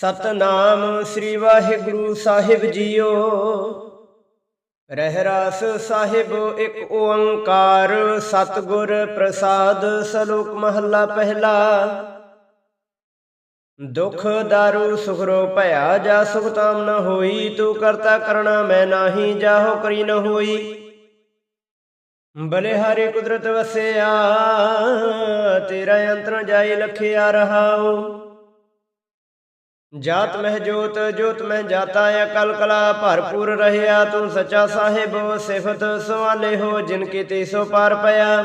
ਸਤਨਾਮ ਸ੍ਰੀ ਵਾਹਿਗੁਰੂ ਸਾਹਿਬ ਜੀਓ। ਰਹਿਰਾਸ ਸਾਹਿਬ ਇੱਕ ਓੰਕਾਰ, ਸਤਿਗੁਰ ਪ੍ਰਸਾਦ ਸਲੋਕ ਮਹੱਲਾ ਪਹਿਲਾ। ਦੁਖ ਦਾਰੂ ਸੁਖਰੋ ਭਇਆ ਜਾ ਸੁਖ ਤਾਮ ਨ ਹੋਈ, ਤੂੰ ਕਰਤਾ ਕਰਣਾ ਮੈਂ ਨਾਹੀ, ਜਾਹੋ ਕਰੀ ਨ ਹੋਈ। ਬਲੇ ਬਲਿਹਾਰੀ ਕੁਦਰਤ ਵਸਿਆ, ਤੇਰਾ ਅੰਤਰ ਜਾਈ ਲਖਿਆ ਰਹਾਉ। ਜਾਤ ਮਹਿ ਜੋਤ ਜੋਤ ਮਹਿ ਜਾਤਾ, ਅਕਲ ਕਲਾ ਭਰਪੂਰ ਰਹਿਆ। ਤੂੰ ਸੱਚਾ ਸਾਹਿਬ, ਸਿਫਤ ਸਵਾਲੇ ਹੋ, ਜਿਨ ਕੀਤੇ ਸੋ ਪਾਰ ਪਿਆ।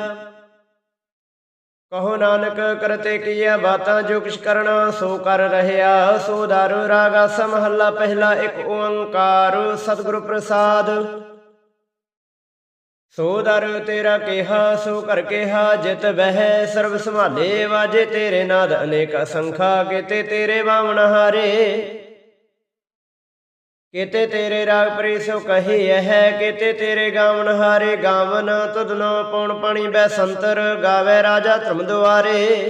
ਕਹੋ ਨਾਨਕ, ਕਰਤੇ ਕੀਆ ਬਾਤਾਂ, ਜੋ ਕਿਛ ਕਰਨਾ, ਸੋ ਕਰ ਰਹਿਆ। ਸੋ ਦਰ ਰਾਗਾ ਸਮਹੱਲਾ, ਪਹਿਲਾ ਇੱਕ ਓੰਕਾਰ, ਸਤਿਗੁਰ ਪ੍ਰਸਾਦ। ਸੋ ਦਰ ਤੇਰਾ ਕਿਹਾ, ਸੋ ਕਰ ਕਿਹਾ, ਜਿਤ ਬਹਿ, ਸਰਬ ਸੰਭਾਲੇ ਵਾਜੇ ਤੇਰੇ ਨਾਦ, ਅਨੇਕ ਅਸੰਖਾ ਕੀਤੇ ਤੇਰੇ ਬਾਵਣ ਹਾਰੇ। ਕੀਤੇ ਤੇਰੇ ਰਾਗ ਪਰੀ ਸੋ ਕਹੀ ਹੈ ਕੀਤੇ ਤੇਰੇ ਗਾਵਨ ਹਾਰੇ, ਗਾਵਨ ਤੁਧਨੋ ਪਉਣ ਪਾਣੀ ਬੈ ਸੰਤਰ, ਗਾਵੇ ਰਾਜਾ ਧਰਮ ਦੁਆਰੇ।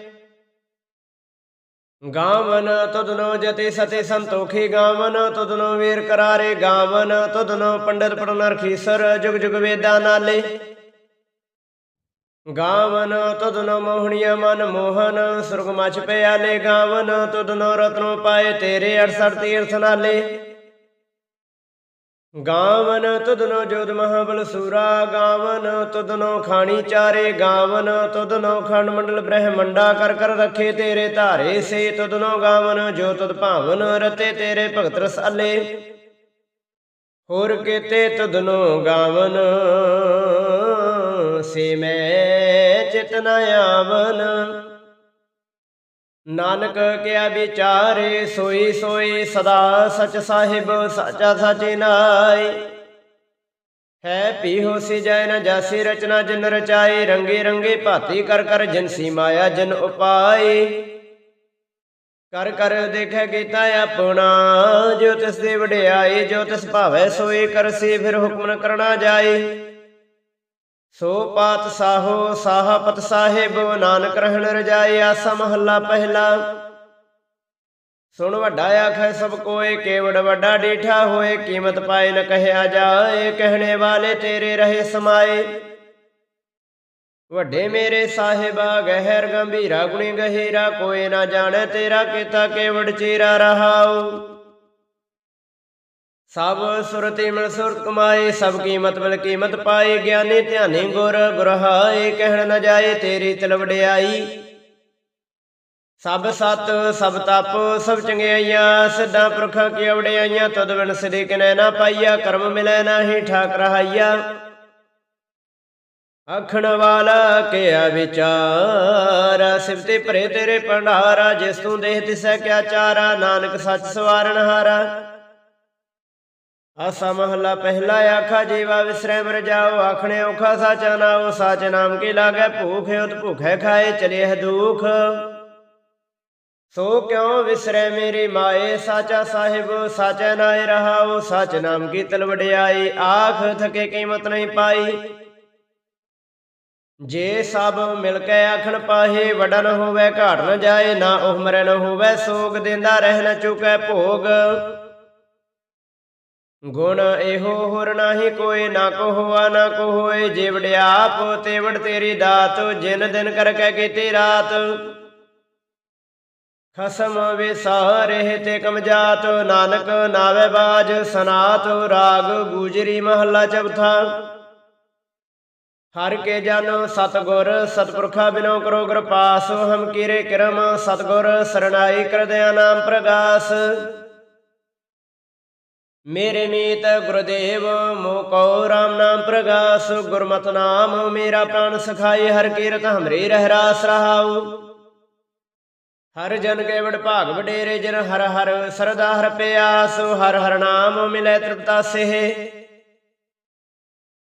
ਗਾਵਨ ਤੁਧਨੋ ਜਤੇ ਸਤੇ ਸੰਤੋਖੀ ਗਾਵਨ, ਤੁਧਨੋ ਵੀਰ ਕਰਾਰੇ ਗਾਵਨ, ਤੁਧਨੋ ਪੰਡਤ ਪੜਨਰ ਜੁਗ ਜੁਗ ਵੇਦਾਂ ਨਾਲੇ। ਗਾਵਨ ਤੁਧਨੋ ਮੋਹਣੀਆ ਮਨ ਮੋਹਨ, ਸੁਰਗ ਮਚ ਪਿਆਲੇ ਗਾਵਨ, ਤੁਧਨੋ ਰਤਨੋ ਪਾਏ ਤੇਰੇ 68 ਤੀਰਥ ਨਾਲੇ। ਗਾਵਨ ਤੁਧਨੋ ਜੋਦ ਮਹਾਬਲ ਸੂਰਾ, ਗਾਵਨ ਤੁਧਨੋ ਖਾਣੀ ਚਾਰੇ, ਗਾਵਨ ਤੁਧਨੋ ਖੰਡ ਮੰਡਲ ਬ੍ਰਹਮੰਡਾ, ਕਰ ਕਰ ਰੱਖੇ ਤੇਰੇ ਧਾਰੇ, ਸੇ ਤੁਧਨੋ ਗਾਵਨ ਜੋ ਤੁਧ ਭਾਵਨ ਰਤੇ ਤੇਰੇ ਭਗਤ ਰਸਾਲੇ ਹੋਰ ਕੀਤੇ ਤੁਧਨੋ ਗਾਵਨ, ਸੇ ਮੈਂ ਚਿਤ ਨ ਆਵਨ। ਨਾਨਕ ਕਿਆ ਵਿਚਾਰੇ ਸੋਈ ਸੋਈ ਸਦਾ ਸਚ ਸਾਹਿਬ, ਸਾਚਾ ਸਾਚੀ ਨਾਈ ਹੈ ਪੀਹੋ ਸੀ ਜੈ ਨ ਜਾਸੀ ਰਚਨਾ ਜਨ ਰਚਾਈ, ਰੰਗੇ ਰੰਗੇ ਭਾਤੀ ਕਰ ਕਰ ਜਿਨਸੀ ਮਾਇਆ ਜਨ ਉਪਾਈ। ਕਰ ਕਰ ਦੇਖੈ ਕੀਤਾ ਆਪਣਾ, ਜੋ ਤਿਸ ਦੀ ਵਡਿਆਈ, ਜੋ ਤਿਸ ਭਾਵੈ ਸੋਈ ਕਰਸੀ, ਫਿਰ ਹੁਕਮ ਨ ਕਰਨਾ ਜਾਈ। ਸੋ ਪਾਤ ਸਾਹੋ ਸਾਹਪਤ ਸਾਹਿਬ, ਨਾਨਕ ਰਹਿਣ ਰਜਾਈ, ਆਸਾ ਮਹੱਲਾ ਪਹਿਲਾ। ਸੁਣ ਵੱਡਾ ਆਖੈ ਸਭ ਕੋਏ, ਕੇਵੜ ਵੱਡਾ ਡੀਠਾ ਹੋਏ, ਕੀਮਤ ਪਾਏ ਨ ਕਹਿਆ ਜਾਏ, ਕਹਿਣੇ ਵਾਲੇ ਤੇਰੇ ਰਹੇ ਸਮਾਏ। ਵੱਡੇ ਮੇਰੇ ਸਾਹਿਬਾ, ਗਹਿਰ ਗੰਭੀਰਾ ਗੁਣੀ ਗਹੀਰਾ ਕੋਈ ਨਾ ਜਾਣੇ ਤੇਰਾ, ਕੀਤਾ ਕੇਵੜ ਚੀਰਾ ਰਹਾਓ ਸਭ ਸੁਰਤੀ ਮਿਲ ਸੁਰਤ ਕਮਾਏ, ਸਭ ਕੀਮਤ ਮਿਲ ਕੀਮਤ ਪਾਏ, ਗਿਆਨੀ ਧਿਆਨੀ ਗੁਰ ਗੁਰਹਾਏ, ਕਹਿਣ ਨ ਜਾਏ ਤੇਰੀ ਤਿਲ ਸਭ ਸਤ, ਸਭ ਤਪ, ਸਭ ਚੰਗਿਆਈਆਂ, ਸਿੱਧਾ ਪੁਰਖਾਂ ਕੀ ਵਡਿਆਈਆਂ ਤਦ ਬਿਨ ਸਿਰੇ ਕਿਨੈ ਨਾ ਪਾਈਆ, ਕਰਮ ਮਿਲੈ ਨਾਹੀ ਠਾਕ ਰਹਾਈਆ ਆਖਣ ਵਾਲਾ ਕਿਆ ਵਿਚਾਰ, ਸਿਫਤੇ ਭਰੇ ਤੇਰੇ ਭੰਡਾਰਾ, ਜਿਸ ਤੂੰ ਦੇਹ ਤਿਸੈ ਕਿਆ ਚਾਰਾ, ਨਾਨਕ ਸੱਚ ਸਵਾਰਨ ਹਾਰਾ। ਆਸਾ ਮਹਲਾ ਪਹਿਲਾ ਆਖਾ, ਜੀਵਾ ਵਿਸਰੈ ਮਰ ਜਾਓ, ਆਖਣੇ ਔਖਾ ਸਾਚਾ ਨਾਉ, ਸਾਚ ਨਾਮ ਕੀ ਲਾਗੈ, ਭੂਖ ਉਤ ਭੁਖੈ ਖਾਏ ਚਲੇ ਹੈ ਦੁਖ। ਸੋ ਕਿਉ ਵਿਸਰੈ ਮੇਰੀ ਮਾਏ, ਸਾਚਾ ਸਾਹਿਬ, ਸਾਚੈ ਨਾਏ ਰਹਾਉ, ਸਚ ਨਾਮ ਕੀ ਤਲਵਡਿਆਈ, ਆਖ ਥਕੇ ਕੀਮਤ ਨਹੀਂ ਪਾਈ। ਜੇ ਸਭ ਮਿਲ ਕੇ ਆਖਣ ਪਾਹੇ ਵਡਾ ਹੋਵੇ ਘਾਟ ਨ ਜਾਏ, ਨਾ ਉਹ ਮਰੈ ਹੋਵੇ, ਸੋਗ ਦਿੰਦਾ ਰਹਿ ਨ ਚੁਕੈ ਭੋਗ। ਗੁਣ ਇਹੋ ਹੋਰ ਨਾਹੀ ਕੋਈ ਨਾ ਕੋ ਹੋਆ ਨਾ ਕੋ ਹੋਏ ਜੇ ਵਡਿਆਪ ਤੇ ਤੇਰੀ ਦਾਤ, ਜਿਨ ਦਿਨ ਕਰ ਕੇ ਕੀਤੀ ਰਾਤ। ਖਸਮ ਵਿਸਾਰੇ ਤੇ ਕਮਜਾਤ, ਨਾਨਕ ਨਾਵੇ ਬਾਜ, ਸਨਾਤ ਰਾਗ ਗੂਜਰੀ ਮਹੱਲਾ ਚੌਥਾ। ਹਰ ਕੇ ਜਨ ਸਤਗੁਰ, ਸਤਪੁਰਖਾ ਬਿਨੋ ਕਰੋ ਕਿਰਪਾਸ, ਹਮ ਕੀਰੇ ਕਿਰਮ, ਸਤਗੁਰ ਸਰਣਾਈ ਕਰਦਿਆ ਨਾਮ ਪ੍ਰਗਾਸ। ਮੇਰੇ ਮੀਤ ਗੁਰਦੇਵ ਮੋ ਕੋ ਰਾਮ ਨਾਮ ਪ੍ਰਗਾਸ, ਗੁਰਮਤਿ ਨਾਮ ਮੇਰਾ ਪ੍ਰਾਨ ਸਖਾਈ ਹਰ ਕੀਰਤ ਹਮਰੇ ਰਹਿ ਰਾਸ ਰਹਾਉ। ਹਰ ਜਨ ਕੇ ਵਡ ਭਾਗ ਵਡੇਰੇ ਜਨ, ਹਰ ਹਰ ਸਰਦਾ ਹਰ ਪਿਆਸ, ਹਰ ਹਰ ਨਾਮ ਮਿਲੇ ਤ੍ਰਿਪਤਾ ਸਿਹ।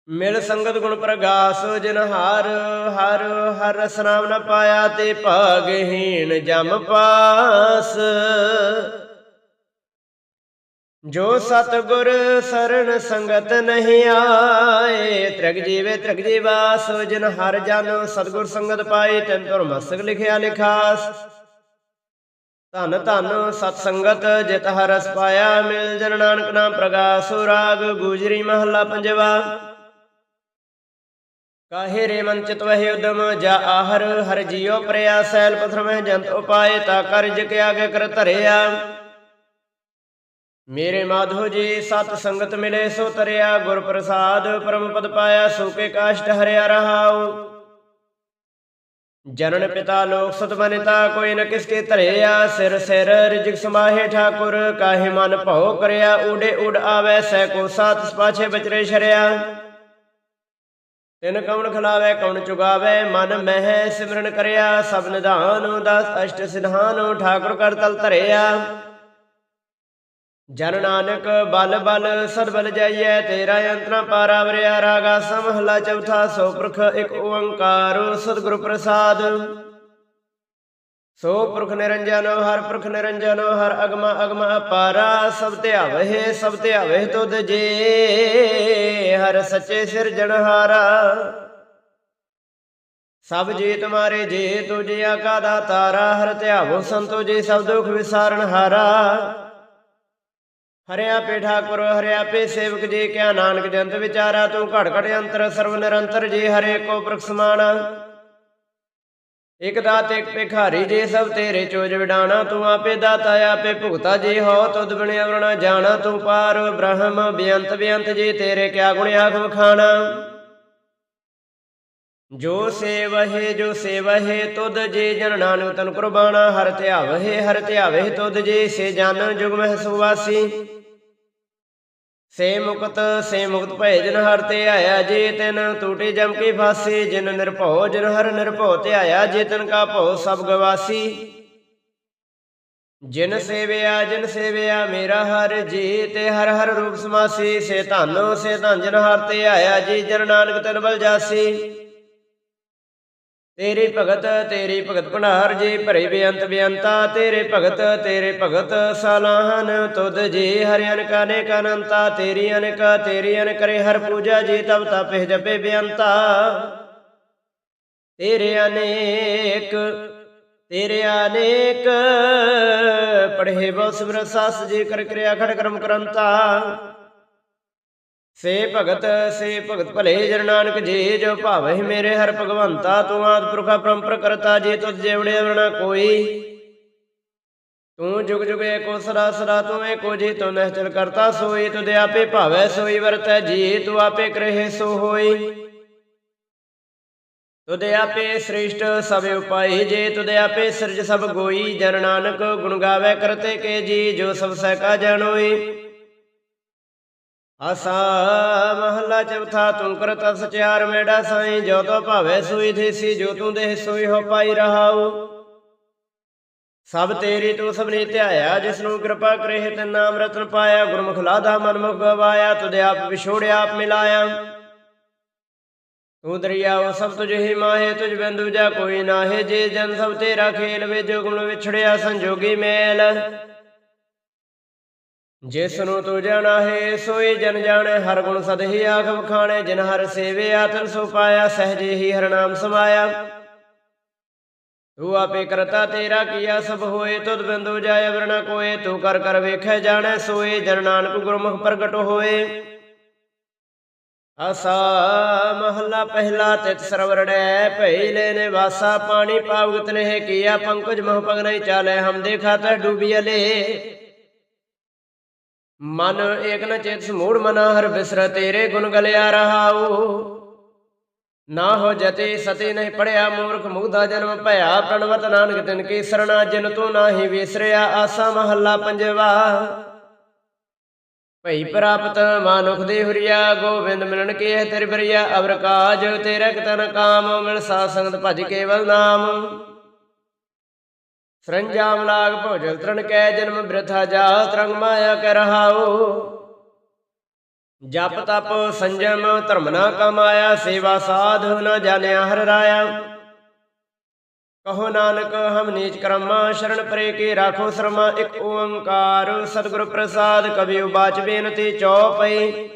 ਮਿਲ ਸੰਗਤ ਗੁਣ ਪ੍ਰਗਾਸ, ਜਿਨ ਹਰ ਹਰ ਹਰ ਰਸ ਨਾਮ ਨ ਪਾਇਆ, ਤੇ ਭਾਗਹੀਣ ਜਮ ਪਾਸ। ਜੋ ਸਤਗੁਰ ਸਰਣ ਸੰਗਤ ਨਹੀਂ ਆਏ, ਤ੍ਰਿਗ ਜੀਵੇ ਤ੍ਰਿਗ ਜੀਵਾਸ ਜਿਨ ਹਰ ਜਨ ਸਤਗੁਰ ਸੰਗਤ ਪਾਏ, ਤੈਨ ਤੁਰ ਮਸਤਕ ਲਿਖਿਆ ਲਿਖਾਸ ਧਨ ਧਨ ਸਤ ਸੰਗਤ, ਜਿਤ ਹਰ ਪਾਇਆ, ਮਿਲ ਜਨ ਨਾਨਕ ਨਾਮ ਪ੍ਰਗਾਸ, ਰਾਗ ਗੁਜਰੀ ਮਹੱਲਾ ਪੰਜਵਾ। ਕਾਹੇ ਰੇ ਮਨ ਚਿਤ ਵਹਿ ਉਦਮ, ਜਾ ਆਹਰ ਹਰ ਜੀਉ ਪ੍ਰਿਆ ਸੈਲ ਪਥਰ ਮਹਿ ਜੰਤ ਉਪਾਏ, ਤਾ ਕਰਜ ਕੇ ਆਗੇ ਕਰ ਧਰਿਆ। ਮੇਰੇ ਮਾਧੋ ਜੀ, ਸਤ ਸੰਗਤ ਮਿਲੇ ਸੋ ਤਰਿਆ ਗੁਰ ਪ੍ਰਸਾਦ ਪਰਮ ਪਦ ਪਾਇਆ ਸੋ ਕੇ ਕਾਸ਼ਟ ਹਰਿਆ ਰਹਾਉ। ਜਨਨ ਪਿਤਾ ਲੋਕ ਸਤ ਬਨਿਤਾ, ਕੋਈ ਨ ਕਿਸ ਕੇ ਧਰਿਆ ਸਿਰ ਸਿਰ ਰਿਜਕ ਸਮਾਹੇ ਠਾਕੁਰ, ਕਾਹੇ ਮਨ ਭਉ ਕਰਿਆ, ਊੜੇ ਉਡ ਆਵੈ, ਸੈ ਕੋ ਸਾਤ ਪਾਛੇ ਬਚਰੇ ਛਰਿਆ ਤਿਨ ਕਉਣ ਖਲਾਵੇ ਕਉਣ ਚੁਗਾਵੇ, ਮਨ ਮਹਿ ਸਿਮਰਨ ਕਰਿਆ, ਸਭ ਨਿਧਾਨ ਦਸ ਅਸ਼ਟ ਸਿਧਾਨ, ਠਾਕੁਰ ਕਰ ਤਲ ਧਰਿਆ। ਜਨ ਨਾਨਕ ਬਲ ਬਲ ਸਰਬਲ ਜਾਈਐ, ਤੇਰਾ ਯੰਤਰਾ ਪਾਰਾ ਵਰਿਆ ਰਾਗਾ ਸਮਹਲਾ ਚੌਥਾ, ਸੋ ਪੁਰਖ ਇੱਕ ਓੰਕਾਰ, ਸਤਿਗੁਰ ਪ੍ਰਸਾਦ। ਸੋ ਪੁਰਖ ਨਿਰੰਜਨ, ਹਰ ਪੁਰਖ ਨਿਰੰਜਨ, ਹਰ ਅਗਮ ਅਗਮ ਅਪਾਰਾ, ਸਭ ਧਿਆਵਹਿ ਸਭ ਧਿਆਵਹਿ ਤੁਧ ਜੇ, ਹਰ ਸੱਚੇ ਸਿਰਜਣਹਾਰਾ ਸਭ ਜੀ ਤੁਮਾਰੇ ਜੀ, ਤੁਝੇ ਆਕਾ ਦਾ ਤਾਰਾ, ਹਰ ਧਿਆਵੋ ਸੰਤੋ ਜੇ, ਸਭ ਦੁਖ ਵਿਸਾਰਨ ਹਾਰਾ। ਹਰਿਆ ਪੇ ਠਾਕੁਰ, ਹਰਿਆ ਪੇ ਸੇਵਕ ਜੀ, ਕਿਆ ਨਾਨਕ ਜੰਤ ਵਿਚਾਰਾ, ਤੂੰ ਘੜ ਘੜ ਅੰਤਰ ਸਰਵ ਨਿਰੰਤਰ ਜੀ, ਹਰੇ ਕੋ ਪ੍ਰਖ ਸਮਾਣਾ ਇਕ ਦਾਤ, ਇਕ ਭਿਖਾਰੀ ਜੀ, ਸਭ ਤੇਰੇ ਚੋਜ ਵਿਡਾਣਾ, ਤੂੰ ਆਪੇ ਦਾਤਾ, ਆਪੇ ਭੁਗਤਾ ਜੀ, ਹੋ ਤੁਧ ਬਿਨ ਅਵਰਣਾ ਜਾਣਾ, ਤੂੰ ਪਾਰ ਬ੍ਰਹਮ, ਬੇਅੰਤ ਬੇਅੰਤ ਜੀ, ਤੇਰੇ ਕਿਆ ਗੁਣ ਆਖ ਵਖਾਣਾ। ਜੋ ਸੇਵਹਿ ਜੋ ਸੇਵਹਿ, ਤੁਧ ਜੇ, ਜਨ ਨਾਨਕ ਤਨ ਕੁਰਬਾਨਾ, ਹਰ ਧਿਆਵਹਿ ਹਰ ਧਿਆਵਹਿ ਤੁਧ ਜੇ, ਸੇ ਜਨ ਜੁਗ ਮਹਿ ਸੁਵਾਸੀ। ਸੇ ਮੁਕਤ ਸੇ ਮੁਕਤ ਭੈ ਜਨ ਹਰ ਤੇ ਆਇਆ ਜੇ ਤਿਨ ਟੂਟੇ ਜਮ ਕੀ ਫਾਸੀ, ਜਿਨ ਨਿਰਭਉ, ਜਿਨ ਹਰ ਨਿਰਭਉ ਤੇ ਆਇਆ ਜੇ ਤਿਨ ਕਾ ਭਉ, ਸਭ ਗਵਾਸੀ। ਜਿਨ ਸੇਵਿਆ ਜਿਨ ਸੇਵਿਆ, ਮੇਰਾ ਹਰ ਜੀ ਤੇ ਹਰ ਹਰ ਰੂਪ ਸਮਾਸੀ, ਸੇ ਧਨ, ਸੇ ਧੰਨ ਜਨ ਹਰ ਤੇ ਆਇਆ ਜੀ, ਜਨ ਨਾਨਕ ਤਨ ਬਲ ਜਾਸੀ। ਤੇਰੀ ਭਗਤ ਤੇਰੀ ਭਗਤ ਭੰਡਾਰ ਜੀ, ਭਰੇ ਬੇਅੰਤ ਬੇਅੰਤਾ, ਤੇਰੇ ਭਗਤ ਤੇਰੇ ਭਗਤ ਸਲਾਹਨ, ਤੁਧ ਜੀ, ਹਰਿ ਅਨਕ, ਅਨੇਕ ਤੇਰੀ ਅਨਕ, ਤੇਰੀ ਅਨ ਕਰੇ ਹਰ ਪੂਜਾ ਜੀ, ਤਬ ਤਪੇ ਜਪੇ ਬੇਅੰਤਾ। ਤੇਰੇ ਅਨੇਕ ਤੇਰੇ ਅਨੇਕ, ਪੜ੍ਹੇ ਬਹੁ ਸਿਮਰ ਸਾਸ ਜੀ, ਕਰ ਕਿਰਿਆ ਖੜ ਕਰਮ ਕਰੰਤਾ। ਸੇ ਭਗਤ ਸੇ ਭਗਤ ਭਲੇ ਜਨ ਨਾਨਕ ਜੇ, ਜੋ ਭਾਵਹਿ ਮੇਰੇ ਹਰ ਭਗਵੰਤਾ, ਤੂੰ ਆਦ ਪੁਰਖਾ ਪਰੰਪਰ ਕਰਤਾ, ਜੇ ਤੁਧ ਜੇਵੜੇ ਵਰਣਾ ਕੋਈ। ਤੂੰ ਜੁਗ ਜੁਗ ਏਕੋ ਸਦਾ ਸਦਾ ਤੂੰ ਏਕੋ ਜੀ, ਤੂੰ ਨਿਹਚਲ ਕਰਤਾ ਸੋਈ, ਤੁਧ ਆਪੇ ਭਾਵੈ ਸੋਈ, ਵਰਤੈ ਜੀ, ਤੂੰ ਆਪੇ ਕਰਹਿ ਸੋ ਹੋਈ। ਤੁਧ ਆਪੇ ਸ੍ਰਿਸ਼ਟ ਸਭ ਉਪਾਈ, ਜੇ ਤੁਧ ਆਪੇ ਸਿਰਜ ਸਭ ਗੋਈ, ਜਨ ਨਾਨਕ ਗੁਣ ਗਾਵੇ ਕਰਤੇ ਕੇ ਜੀ, ਜੋ ਸਭ ਸਹਿ ਕਾ ਜਾਣੋਈ ਆਸਾ ਮਹੱਲਾ ਚੌਥਾ ਤੂੰ ਕਰਤ ਸਚਿਆਰ ਮੇੜਾ ਸਾਈ, ਜੋ ਤੋ ਭਾਵੇ ਸੋਈ ਥੀਸੀ ਜੋ ਤੂੰ ਦੇਹ ਸੋਈ ਹੋ ਪਾਈ ਰਹਾਉ। ਸਭ ਤੇਰੀ ਤੂੰ ਸਭਨੀ ਧਿਆਇਆ, ਜਿਸ ਨੂੰ ਕਿਰਪਾ ਕਰੇ ਤੇ ਨਾਮ ਰਤਨ ਪਾਇਆ, ਗੁਰਮੁਖ ਲਾਦਾ ਮਨਮੁਖ ਗਵਾਇਆ, ਤੁਧ ਆਪ ਵਿਛੋੜਿਆ ਆਪ ਮਿਲਾਇਆ। ਤੂੰ ਦਰਿਆਓ ਸਭ ਤੁਝ ਹੀ ਮਾਹੇ, ਤੁਝ ਬਿੰਦੂ ਜਾ ਕੋਈ ਨਾਹੇ, ਜੇ ਜਨ ਸਭ ਤੇਰਾ ਖੇਲ ਵੇ, ਜੋ ਗੁਣ ਵਿਛੜਿਆ ਸੰਜੋਗੀ ਮੇਲ। ਜਿਸ ਨੂੰ ਤੂੰ ਜਾਣਾ ਹੈ ਸੋਈ ਜਨ ਜਾਣੇ, ਹਰ ਗੁਣ ਸਦ ਹੀ ਆਖ ਵਖਾਣੇ ਜਿਨ ਹਰ ਸੇਵੇ ਆਤਨ ਸੋ ਪਾਇਆ, ਸਹਜੇ ਹੀ ਹਰ ਸਮਾਇਆ। ਤੂੰ ਆਪੇ ਕਰਤਾ ਤੇਰਾ ਕੀਆ, ਸਭ ਹੋਏ ਤੁਧ ਬਿੰਦੂ ਜਾਏ ਵਰਣਾ ਕੋਏ, ਤੂੰ ਕਰ ਕਰ ਵੇਖੈ ਜਾਣੈ, ਸੋਏ ਜਨ ਨਾਨਕ ਗੁਰਮੁਖ ਪ੍ਰਗਟ ਹੋਏ। ਆਸਾ ਮਹੱਲਾ ਪਹਿਲਾ ਤਿਤ ਸਰਵਰੜੈ ਭਈ ਲੈ ਨੇ ਵਾਸਾ ਪਾਣੀ ਪਾਵਗਤ ਨੇ ਕੀਆ ਪੰਕਜ ਮਹ ਪਗ ਨਹੀਂ ਚਾਲੇ, ਹਮ ਦੇਖਾ ਤਾ ਡੂਬੀਲੇ ਮਨ ਏਕ ਚੇਤ ਸਮੂੜ ਮਨਾ ਹਰ ਬਿਸਰ ਤੇਰੇ ਗੁਣ ਗਲਿਆ ਰਹਾਉ। ਨਾ ਹੋ ਜਤੇ ਸਤੇ ਨਹੀਂ ਪੜਿਆ ਮੂਰਖ ਮੁਗਦਾ ਜਨਮ ਭਇਆ ਪ੍ਰਣਵਤ ਨਾਨਕ ਤਿਨ ਕੀ ਸਰਣਾ ਜਿਨ ਤੂੰ ਨਾਹੀ ਵਿਸਰਿਆ ਆਸਾ ਮਹੱਲਾ ਪੰਜਵਾ। ਭਈ ਪ੍ਰਾਪਤ ਮਾਨੁਖ ਦੇ ਹੁਰੀਆ ਗੋਬਿੰਦ ਮਿਲਣ ਕੇ ਤੇਰੇ ਬਰੀਆ ਅਵਰ ਕਾਜ ਤੇਰੇ ਕਤਨ ਕਾਮ ਮਿਲ ਸਾ ਸੰਗਤ ਭਜ ਕੇਵਲ ਨਾਮ। ਸਰੰਜਾਮ ਲਾਗ ਭੋਜਲ ਤਰਨ ਕੈ ਜਨਮ ਬ੍ਰਿਥਾ ਜਾ, ਤਰੰਗ ਮਾਇਆ ਕਰ ਰਹਾਉ। ਜਪ ਤਪ ਸੰਜਮ, ਧਰਮ ਨਾ ਕਮਾਇਆ, ਸੇਵਾ ਸਾਧੂ ਨਾ ਜਾਣਿਆ ਹਰ ਰਾਇਆ। ਕਹੋ ਨਾਨਕ, ਹਮ ਨੀਚ ਕਰਮਾ, ਸ਼ਰਨ ਪਰੇ ਕੀ ਰਾਖੋ ਸ਼ਰਮਾ, ਇੱਕ ਓੰਕਾਰ ਸਤਿਗੁਰ ਪ੍ਰਸਾਦ, ਕਬੀ ਉਬਾਚ ਬੇਨਤੀ ਚੌਪਈ।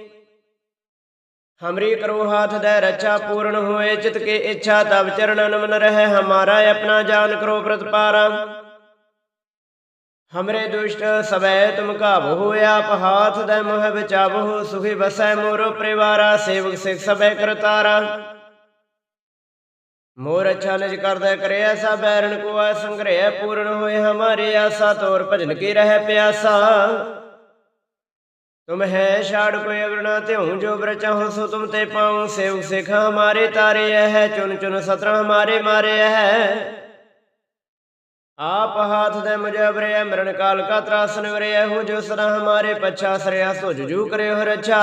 ਹਮਰੀ ਕਰੋ ਹਾਥ ਦੇ ਰੱਛਾ ਪੂਰਨ ਹੋਏ, ਚਿਤ ਕੇ ਇੱਛਾ ਤਬ ਚਰਨ ਮਨ ਰਹਿ, ਹਮਾਰਾ ਆਪਣਾ ਜਾਨ ਕਰੋ ਪ੍ਰਤਪਾਰਾ। ਹਮਰੇ ਦੁਸ਼ਟ ਸਵੈ ਤੁਮ ਕਾਬੂ ਹੋਇਆ ਆਪ ਦੇ ਮੋਹ ਬਚਾਵੋ ਸੁਖੀ ਬਸੈ ਮੋਰ ਪਰਿਵਾਰਾ ਸੇਵਕ ਸਿਖ ਸਭੈ ਕਰਤਾਰਾ ਮੋਰ ਅੱਛਾ ਨਿਜ ਕਰਦਾ ਕਰੇ ਐਸਾ ਬੈਰਣ ਕੋ ਆ ਸੰਗ੍ਰਹਿ ਪੂਰਨ ਹੋਏ ਹਮਾਰੇ ਆਸਾ ਤੋਰ ਭਜਨ ਕੀ ਰਹਿ ਪਿਆਸਾ ਤੁਮ ਹੈ ਛਾੜ ਕੋਈ ਅਗਰਣਾ ਤਿਉ ਜੋ ਬਰ ਚਾਹੋ ਸੋ ਤੁਮ ਤੇ ਪਾਉ ਸੇਵ ਸਿਖ ਹਮਾਰੇ ਤਾਰੇ ਹੈ ਚੁਨ ਚੁਨ ਸਤਰ ਹਮਾਰੇ ਮਾਰੇ ਹੈ ਆਪ ਹਾਥ ਦੇ ਮੁਜਬਰੇ ਮਰਨ ਕਾਲ ਕਾ ਤਰਾਸਨ ਵਰੇ ਹੋ ਜੋ ਸਦਾ ਹਮਾਰੇ ਪਛਾ ਸਰਿਆ ਸੋ ਜੂ ਕਰਿਓ ਰਛਾ।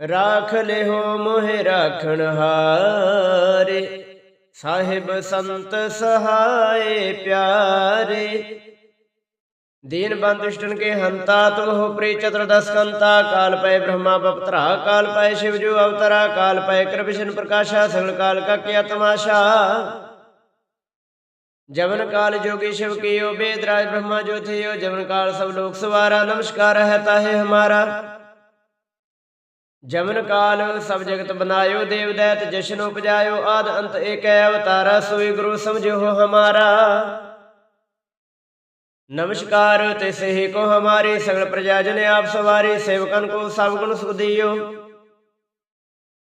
ਰਾਖ ਲਿਓ ਮੋਹਿ ਰਾਖਣ ਹਾਰੇ, ਸਾਹਿਬ ਸੰਤ ਸਹਾਏ ਪਿਆਰੇ। ਦੀਨ ਬੰਦੁਸ਼ਟਨ ਕੇ ਹੰਤਾ ਤੁਮਹੁ ਪ੍ਰੀ ਚਤੁਰਦਸ ਕੰਤਾ, ਕਾਲ ਪੈ ਬ੍ਰਹਮਾ ਬਪਤਰਾ ਕਾਲ ਪੈ ਸ਼ਿਵ ਜੋ ਅਵਤਰਾ, ਕਾਲ ਪੈ ਕ੍ਰਿਸ਼ਨ ਪ੍ਰਕਾਸ਼ਾ, ਸਗਲ ਕਾਲ ਕਾ ਕਿਆ ਤਮਾਸ਼ਾ। जवन काल जोगी शिव कियो वेदराज ब्रह्मा जो थियो जवन काल सब लोक सवारा नमस्कार है ताहे हमारा जमन काल सब जगत बनायो देव दैत जशन उपजायो आद अंत एक अवतारा सोई गुरु समझो हो हमारा नमस्कार तिसे ही को हमारी सगल प्रजाजन आप सवारी सेवकन को सब गुण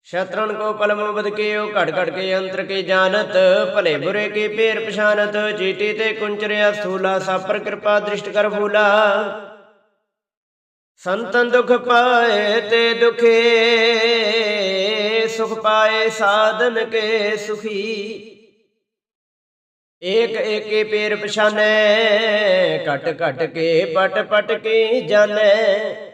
ਸ਼ਤਰਨ ਕੋ ਕਲਮ ਬਦ ਕੇ ਓ ਘਟ ਘਟ ਕੇ ਅੰਤਰ ਕੇ ਜਾਣਤ, ਭਲੇ ਬੁਰੇ ਕੇ ਪੇਰ ਪਛਾਨਤ ਜੀਟੀ ਤੇ ਕੁੰਚਰਿਆ ਸੂਲਾ ਸਾਪਰ ਕਿਰਪਾ ਦ੍ਰਿਸ਼ਟ ਕਰ ਫੂਲਾ। ਸੰਤਨ ਦੁਖ ਪਾਏ ਤੇ ਦੁਖੇ, ਸੁਖ ਪਾਏ ਸਾਧਨ ਕੇ ਸੁਖੀ। ਏਕ ਏਕੇ ਪੇਰ ਪਛਾਨੈ, ਘਟ ਘਟ ਕੇ ਪਟ ਪਟ ਕੇ ਜਾਣੈ।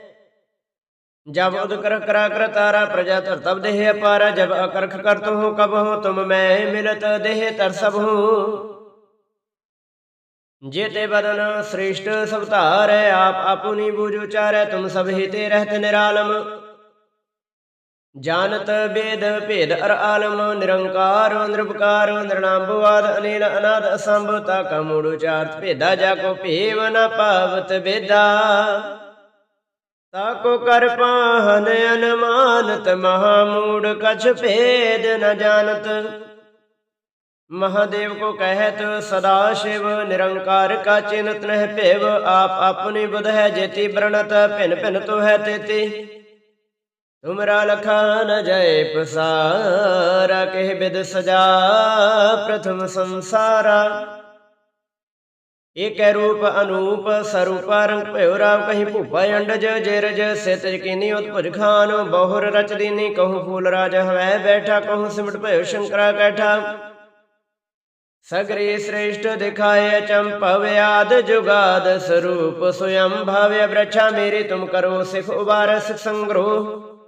ਜਬ ਉਦ ਕਰ ਕਰਾ ਕਰ ਤਾਰਾ ਪ੍ਰਜਾ ਧਰ ਤਬ ਦੇਹ ਅਪਾਰਾ, ਜਬ ਅਕਰਖ ਕਰਤ ਹੋ ਕਬ ਹੋ ਤੁਮ ਮੈਂ ਮਿਲਤ ਦੇਹ ਤਰ ਸਭ ਹੂੰ। ਜੇਤੇ ਬਦਨ ਸ੍ਰੇਸ਼ਟ ਸਭ ਧਾਰੈ, ਆਪ ਆਪੁਨੀ ਬੂਝ ਉਚਾਰੈ, ਤੁਮ ਸਭ ਹੀ ਤੇ ਰਹਿਤ ਨਿਰਾਲਮ। ਜਾਣਤ ਬੇਦ ਭੇਦ ਅਰ ਆਲਮ, ਨਿਰੰਕਾਰ ਨਿਰਭਕਾਰ ਨਿਰਨਾਮਵਾਦ ਅਨੀਲ ਅਨਾਦ ਅਸੰਭ ਤਾ ਕਾ ਮੂੜ ਉਚਾਰਤ ਭੇਦਾ, ਜਾ ਕੋ ਭੇਵ ਕਰ ਪਾਹਨ ਅਨਮਾਨਤ ਮਹਾ ਮੂੜ ਕਛ ਭੇਦ ਨ ਜਾਣਤ। ਮਹਾਦੇਵ ਕੋ ਕਹਿਤ, ਸਦਾ ਸ਼ਿਵ ਨਿਰੰਕਾਰ ਕਾ ਚਿਨਤ ਨਹਿ ਭੇਵ, ਆਪ ਆਪਣੀ ਬੁਧ ਹੈ ਜੇਤੀ ਬਰਣਤ ਭਿਨ ਭਿਨ ਤੋ ਹੈ ਤੇਤੀ। ਤੁਮਰਾ ਲਖਾ ਨ ਜੈ ਪਸਾਰਾ, ਕਹਿ ਬਿਦ ਸਜਾ ਪ੍ਰਥਮ ਸੰਸਾਰਾ। ਏਕੈ ਰੂਪ ਅਨੂਪ, ਸਰੂਪ ਰੰਗ ਭਇਓ ਰਾਵ ਕਹੀਂ ਭੂਪਾ ਅੰਡਜ ਜੇਰਜ ਸਿਤਜ ਕੀਨੀ ਉਤਪੁਜ ਖਾਨ, ਬਹੁਰ ਰਚ ਦੀਨੀ ਕਹੂੰ ਫੂਲ ਰਾਜ ਹਵੈ ਬੈਠਾ, ਕਹੂੰ ਸਿਮਟ ਭਇਓ ਸ਼ੰਕਰਾ ਕੈਠਾ। ਸਗਰੇ ਸ੍ਰੇਸ਼ਟ ਦਿਖਾਏ ਚੰਪਵ ਆਦ ਜੁਗਾਦ ਸਰੂਪ, ਸੁਯੰ ਭਾਵਯ ਬ੍ਰਛਾ, ਮੇਰੀ ਤੁਮ ਕਰੋ ਸਿਖ ਉਬਾਰ ਸਿਖ ਸੰਗ੍ਰਹ।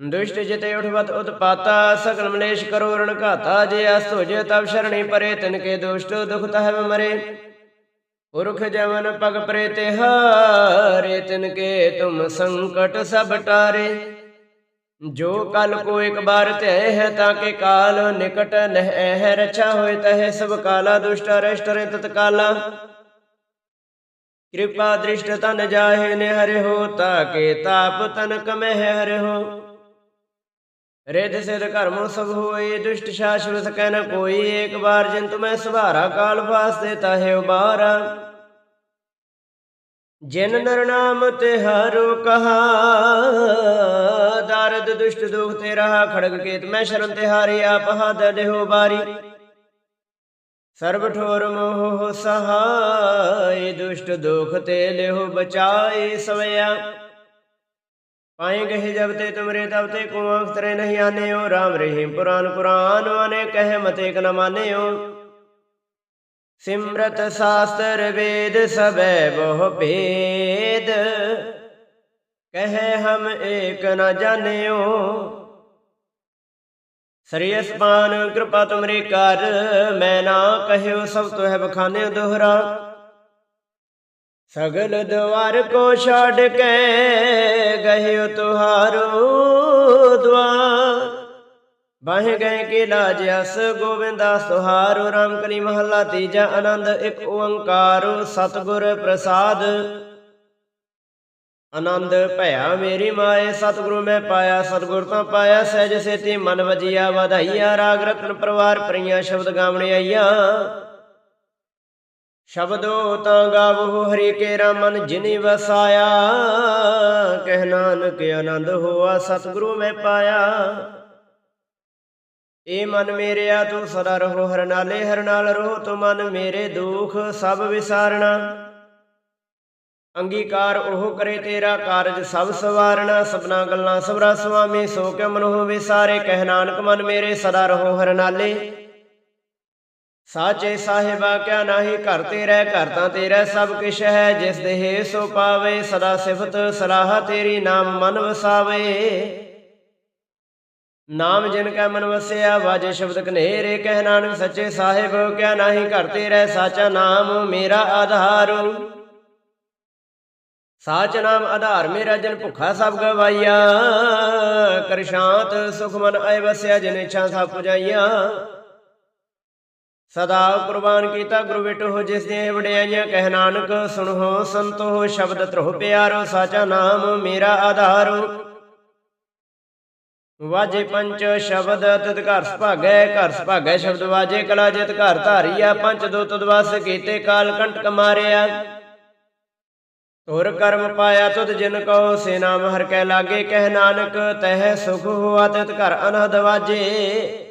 ਦੁਸ਼ਟ ਜਿਤੇ ਉਠਵਤ ਉਤਪਾਤਾ, ਸਗਲ ਮਲੇਸ਼ ਕਰੋ ਰਣ ਘਾਤਾ, ਜੇ ਅਸਤੋ ਜੇ ਤਬ ਸ਼ਰਣੀ ਪਰੇ, ਤਿਨ ਕੇ ਦੁਸ਼ਟ ਦੁਖ ਤਹਿ ਮਰੇ। ਪੁਰਖ ਜਵਨ ਪਗ ਪਰੇ ਤੇ ਹਾਰੇ, ਤਿਨ ਕੇ ਤੁਮ ਸੰਕਟ ਸਭ ਟਾਰੇ। ਜੋ ਕਲ ਕੋ ਇੱਕ ਬਾਰ ਧਿਆ ਹੈ, ਤਾਂ ਕੇ ਕਾਲ ਨਿਕਟ ਨਹਿ ਹੈ ਰਛਾ ਹੋਏ ਤਹਿ ਸਭ ਕਾਲਾ, ਦੁਸ਼ਟ ਅਰਸ਼ਟ ਰੇ ਤਤਕਾਲਾ ਕਿਰਪਾ ਦ੍ਰਿਸ਼ਟ ਤਨ ਜਾਹੇ ਨੇ ਹਰਿ ਹੋ, ਤਾ ਕੇ ਤਾਪ ਤਨ ਕਮਹਿ ਹਰਿ ਹੋ। ਰਿਧ ਸਿਧ ਕਰਮ ਸਭ ਹੋਏ ਦੁਸ਼ਟ ਸ਼ਾਸ਼ਵਤ ਕਹਿ ਨ ਕੋਈ। ਏਕ ਬਾਰ ਜਿੰਤ ਮੈਂ ਸੁਭਾਰਾ ਕਾਲ ਵਾਸਤੇ ਤਾਹੇ ਉਬਾਰਾ। ਜਿਨ ਨਰ ਨਾਮ ਤੇ ਹਰੋ ਕਹਾ, ਦਰਦ, ਦੁਸ਼ਟ ਦੁਖ ਤੇ ਰਹਾ ਖੜਗ ਕੇਤ। ਮੈਂ ਸ਼ਰਨ ਤੇ ਹਾਰੀ ਆਪ ਹਾਦ ਦੇਹੋ ਬਾਰੀ। ਸਰਬ ਠੋਰ ਮੋਹ ਸਹਾਈ ਦੁਸ਼ਟ ਦੁਖ ਤੇ ਲਿਹੋ ਬਚਾਏ ਸਵਿਆ ਪਾਏ ਗਹਿ ਜਬ ਤੇ ਤੁਮਰੇ ਤਬ ਤੇ ਕੋ ਅਖਤਰੇ ਨਹੀਂ ਆਨਿਓ, ਰਾਮ ਰਹੀਮ ਪੁਰਾਨ ਕੁਰਾਨ ਅਨੇ ਕਹਿ ਮਤੇ ਕ ਨ ਸਿਮਰਤ ਸਾਸਤਰ ਵੇਦ ਸਬੈ ਬਹੁ ਭੇਦ, ਕਹੇ ਹਮ ਏਕ ਨ ਜਾਣਿਓ। ਸਰੀਅਸ ਪਾਨ ਕਿਰਪਾ ਤੁਮਰੇ ਕਰ, ਮੈਂ ਨਾ ਕਹਿਓ ਸਭ ਤੋ ਹੈ ਬਖਾਨੇ ਦੋਹਰਾ ਸਗਲ ਦਵਾਰ ਕੋ ਛੱਡ ਕੇ ਗਹਿਓ ਤੁਹਾਰੋ ਦਵਾਰ। ਬਾਹ ਗਏ ਕੇ ਲਾਜ ਅਸ ਗੋਬਿੰਦਾ ਸੁਹਾਰੋ ਰਾਮ ਕਲੀ ਮਹੱਲਾ ਤੀਜਾ ਆਨੰਦ, ਇੱਕ ਓੰਕਾਰ ਸਤਿਗੁਰ ਪ੍ਰਸਾਦ। ਆਨੰਦ ਭਇਆ ਮੇਰੀ ਮਾਏ, ਸਤਿਗੁਰੂ ਮੈਂ ਪਾਇਆ, ਸਤਿਗੁਰ ਤੋਂ ਪਾਇਆ, ਸਹਿਜ ਸੇਤੀ ਮਨ ਵਜੀਆ, ਵਧਾਈਆ, ਰਾਗ ਰਤਨ ਪਰਵਾਰ, ਪ੍ਰੀਆਂ ਸ਼ਬਦ ਗਾਵਣੇ ਆਈਆ। ਸ਼ਬਦੋ ਤਾਂ ਗਾਵੋ ਹਰੀ ਕੇਰਾ ਮਨ ਜਿਨੀ ਵਸਾਇਆ। ਕਹਿ ਨਾਨਕ ਆਨੰਦ ਹੋਆ, ਸਤਿਗੁਰੂ ਮੈਂ ਪਾਇਆ। ਏ ਮਨ ਮੇਰਿਆ ਤੂੰ ਸਦਾ ਰਹੋ ਹਰ ਨਾਲੇ, ਹਰ ਨਾਲ ਰਹੋ ਤੂੰ ਮਨ ਮੇਰੇ ਦੁਖ, ਸਭ ਵਿਸਾਰਣਾ। ਅੰਗੀਕਾਰ ਉਹ ਕਰੇ ਤੇਰਾ ਕਾਰਜ, ਸਭ ਸਵਾਰਣਾ। ਸਭਨਾ ਗੱਲਾਂ ਸਬਰਾ ਸੁਆਮੀ, ਸੋ ਕਿਉ ਮਨੋ ਵਿਸਾਰੇ। ਕਹਿ ਨਾਨਕ ਮਨ ਮੇਰੇ, ਸਦਾ ਰਹੋ ਹਰ ਨਾਲੇ। ਸਾਚੇ ਸਾਹਿਬਾ, ਕਿਆ ਨਾਹੀ ਘਰ ਤੇਰਾ, ਘਰ ਤਾਂ ਤੇਰਾ ਸਭ ਕਿਛ ਹੈ। ਜਿਸ ਦੇਹ ਸੋ ਪਾਵੇ, ਸਦਾ ਸਿਫਤ, ਸਲਾਹ ਤੇਰੀ ਨਾਮ ਮਨ ਵਸਾਵੇ। ਨਾਮ ਜਿਨ ਕੈ ਮਨ ਵਸਿਆ, ਵਾਜੇ ਸ਼ਬਦ ਕਨੇਰੇ ਕਹਿ ਨਾਨਕ ਸੱਚੇ ਸਾਹਿਬ। ਕਿਆ ਨਾਹੀ ਘਰ ਤੇਰਾ, ਸਾਚਾ ਨਾਮ ਮੇਰਾ ਆਧਾਰ। ਸਾਚ ਨਾਮ ਆਧਾਰ ਮੇਰਾ, ਜਨ ਭੁੱਖਾ ਸਭ ਗਵਾਈਆ। ਕਰ ਸ਼ਾਂਤ ਸੁਖ ਮਨ ਆਏ ਵਸਿਆ, ਜਿਨ ਇੱਛਾ ਸਭ ਪੁਜਾਈਆ। ਸਦਾ ਕੁਰਬਾਨ ਕੀਤਾ ਗੁਰੂ ਵਿਟੋ ਜਿਸ ਦੇ ਵਡਿਆਈਆਂ ਕਹਿ ਨਾਨਕ, ਸੁਣੋ ਸੰਤੋ ਸ਼ਬਦ ਧਰੋ ਪਿਆਰੋ, ਸਾਚਾ ਨਾਮ ਮੇਰਾ ਆਧਾਰ। ਵਾਜੇ ਪੰਚ ਸ਼ਬਦ ਤਦ ਘਰ ਸੁਭਾਗੈ ਘਰ ਸੁਭਾਗੈ ਸ਼ਬਦ ਵਾਜੇ ਕਲਾ ਜਿਤ ਘਰ ਧਾਰੀਆ, ਪੰਚ ਦੋ ਤਦਵਸ ਕੀਤੇ ਕਾਲ ਕੰਟਕ ਮਾਰਿਆ। ਤੁਰ ਕਰਮ ਪਾਇਆ ਤੁਧ ਜਿਨ ਕੋ, ਸੇ ਨਾਮ ਹਰ ਕੈ ਲਾਗੇ ਕਹਿ ਨਾਨਕ, ਤਹਿ ਸੁਖ ਹੋਆ ਤਿਤ ਘਰ ਅਨਹਦ ਵਾਜੇ।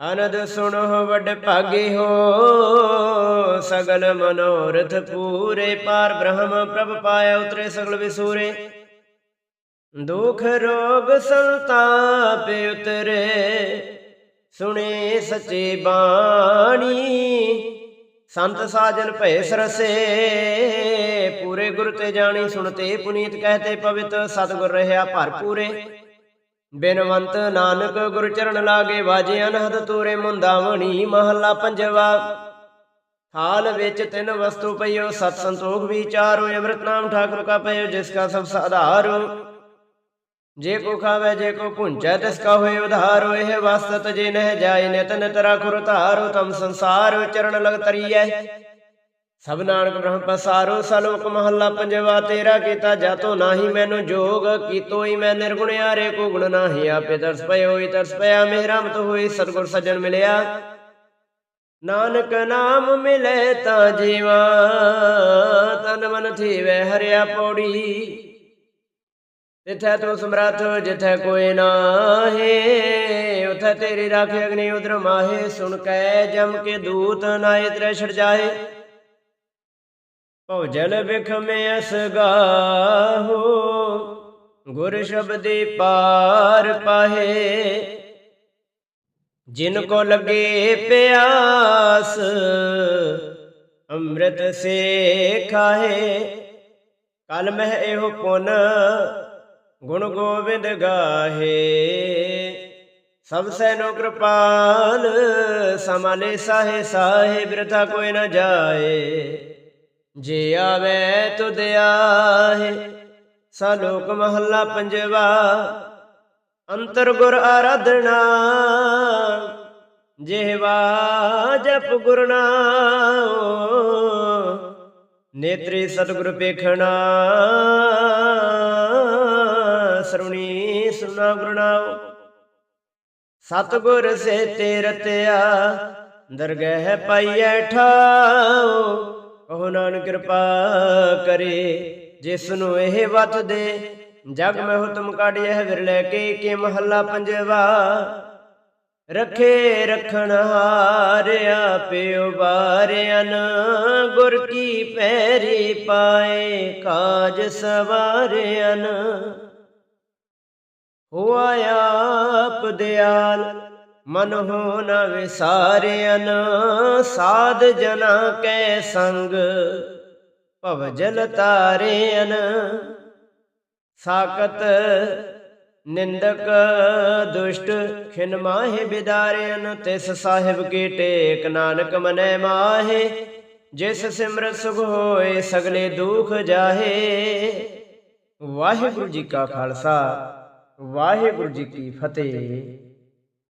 ਅਨੰਦ ਸੁਣੋ ਵੱਡ ਭਾਗੇ ਹੋ, ਸਗਲ ਮਨੋਰਥ ਪੂਰੇ ਪਾਰ ਬ੍ਰਹਮ ਪ੍ਰਭ ਪਾਇਆ ਉਤਰੇ ਸਗਲ ਵਿਸੂਰੇ। ਦੁਖ ਰੋਗ ਸੰਤਾਪ ਉਤਰੇ, ਸੁਣੇ ਸੱਚੇ ਬਾਣੀ, ਸੰਤ ਸਾਜਨ ਭੈ ਸਰਸੇ ਪੂਰੇ ਗੁਰ ਤੇ ਜਾਣੀ ਸੁਣਤੇ ਪੁਨੀਤ ਕਹਤੇ ਪਵਿੱਤ, ਸਤਗੁਰ ਰਹਾ ਭਰਪੂਰੇ। ਬਿਨਵੰਤ ਨਾਨਕ ਗੁਰ ਚਰਨ ਲਾਗੇ ਵਾਜੇ ਅਨਹਦ ਤੂਰੇ ਮੁੰਦਾਵਣੀ ਮਹੱਲਾ ਪੰਜਵਾ। ਹਾਲ ਵਿੱਚ ਤਿੰਨ ਵਸਤੂ ਪਈਓ, ਸਤ ਸੰਤੋਖ ਵਿਚਾਰੋ ਅੰਮ੍ਰਿਤ ਨਾਮ ਠਾਕੁਰ ਕਾ ਪਈਓ, ਜਿਸ ਕਾ ਸਭ ਸਾਧਾਰ ਜੇ ਕੋ ਖਾਵੇ, ਜੇ ਕੋ ਪੁੰਚੈ ਤਿਸ ਕਾ ਹੋਏ ਉਧਾਰੋ ਇਹ ਵਸਤ ਜੇ ਨਹਿ ਜਾਏ, ਨਿਤ ਨਿਤ ਰਖੁਰ ਧਾਰੋ ਤਮ ਸੰਸਾਰ ਚਰਨ ਲਗ ਤਰੀਐ ਸਭ ਨਾਨਕ ਬ੍ਰਹਮ ਪਸਾਰੋ ਸਲੋਕ ਮਹੱਲਾ ਪੰਜਵਾ ਤੇਰਾ ਕੀਤਾ ਜਾਤੋ ਨਾਹੀ ਮੈਨੂੰ ਜੋਗ ਕੀਤੋਈ ਮੈਂ ਨਿਰਗੁਣ ਆਰੇ ਕੋ ਗੁਣ ਨਾਹੀ ਆਪੇ ਤਰਸ ਪਇਓਈ ਤਰਸ ਪਿਆ ਮਿਹਰਮਤ ਹੋਈ ਸਤਗੁਰ ਸੱਜਣ ਮਿਲਿਆ। ਨਾਨਕ ਨਾਮ ਮਿਲੇ ਤਾਂ ਜੀਵਾ, ਤਨ ਮਨ ਥੀਵੇ, ਹਰਿਆ ਪੌੜੀ। ਤਿਥੈ ਤੂੰ ਸਮਰੱਥ, ਜਿਥੈ ਕੋਈ ਨਾਹੀ, ਉਥੈ ਤੇਰੀ ਰਾਖ ਅਗਨੀ ਉਦਰ ਮਾਹੇ, ਸੁਣ ਕੈ ਜਮ ਕੇ ਦੂਤ ਨਾਏ ਤਰੇ ਛੜ ਜਾਏ ਭਉਜਲ ਮੈਂ ਅਸਗਾਹੋ ਗੁਰ ਸ਼ਬਦੀ ਪਾਰ ਪਾਹੇ। ਜਿਨ ਕੋ ਲਗੇ ਪਿਆਸ, ਅੰਮ੍ਰਿਤ ਸੇ ਖਾਹੇ ਕਲ ਮਹਿ ਇਹੋ ਪੁਨ, ਗੁਣ ਗੋਬਿੰਦ ਗਾਹੇ। ਸਭ ਸੈਨੋ ਕਿਰਪਾਲ, ਸਮਾਲੇ ਸਾਹੇ ਸਾਹੇ ਰਥਾ ਕੋਈ ਨਾ ਜਾਏ। ਜੇ ਆਵੇ ਤੁਧ ਆਹੇ ਸਲੋਕ ਮਹੱਲਾ ਪੰਜਵਾ, ਅੰਤਰ ਗੁਰ ਆਰਾਧਨਾ। ਜਿਹਵਾ ਜਪ ਗੁਰ ਨਾਮ ਨੇਤਰੀ ਸਤਿਗੁਰ ਪੇਖਣਾ। ਸਰਵਣੀ ਸੁਨਾ ਗੁਰ ਸਤਿਗੁਰ ਸੇ ਤੇ ਰਤਿਆ ਦਰਗਹਿ ਪਾਈਐ ਠਾਉ। ਕਹੋ ਨਾਨਕ ਕਿਰਪਾ ਕਰੇ ਜਿਸ ਨੂੰ ਇਹ ਵਤ ਦੇ। ਜਗ ਮੈਂ ਹੁਤਮ ਕਾਢਿਐ ਵਿਰਲੇ ਕੇ ਕੇ ਮਹੱਲਾ ਪੰਜਵਾ। ਰਖੇ ਰਖਣ ਹਾਰਿਆ ਪਿਓ ਬਾਰਿਆਨ, ਗੁਰ ਕੀ ਪੈਰੀ ਪਾਏ ਕਾਜ ਸਵਾਰਿਆਨ। ਹੋਆ ਆਪ ਦਿਆਲ ਮਨ ਹੋ ਨ ਵਿਸਾਰਿਆਨ ਸਾਧ ਜਨਾ ਕੈ ਸੰਗ ਭਵ ਜਲ ਤਾਰਿਆਨ ਸਾਕਤ ਨਿੰਦਕ ਦੁਸ਼ਟ, ਖਿਨ ਮਾਹੇ ਬਿਦਾਰਿਆਨ ਤਿਸ ਸਾਹਿਬ ਕੀ ਟੇਕ। ਨਾਨਕ ਮਨੈ ਮਾਹੇ, ਜਿਸ ਸਿਮਰ ਸੁਖ ਹੋਏ, ਸਗਲੇ ਦੁਖ ਜਾਹੇ। ਵਾਹਿਗੁਰੂ ਜੀ ਕਾ ਖਾਲਸਾ, ਵਾਹਿਗੁਰੂ ਜੀ ਕੀ ਫਤਿਹ।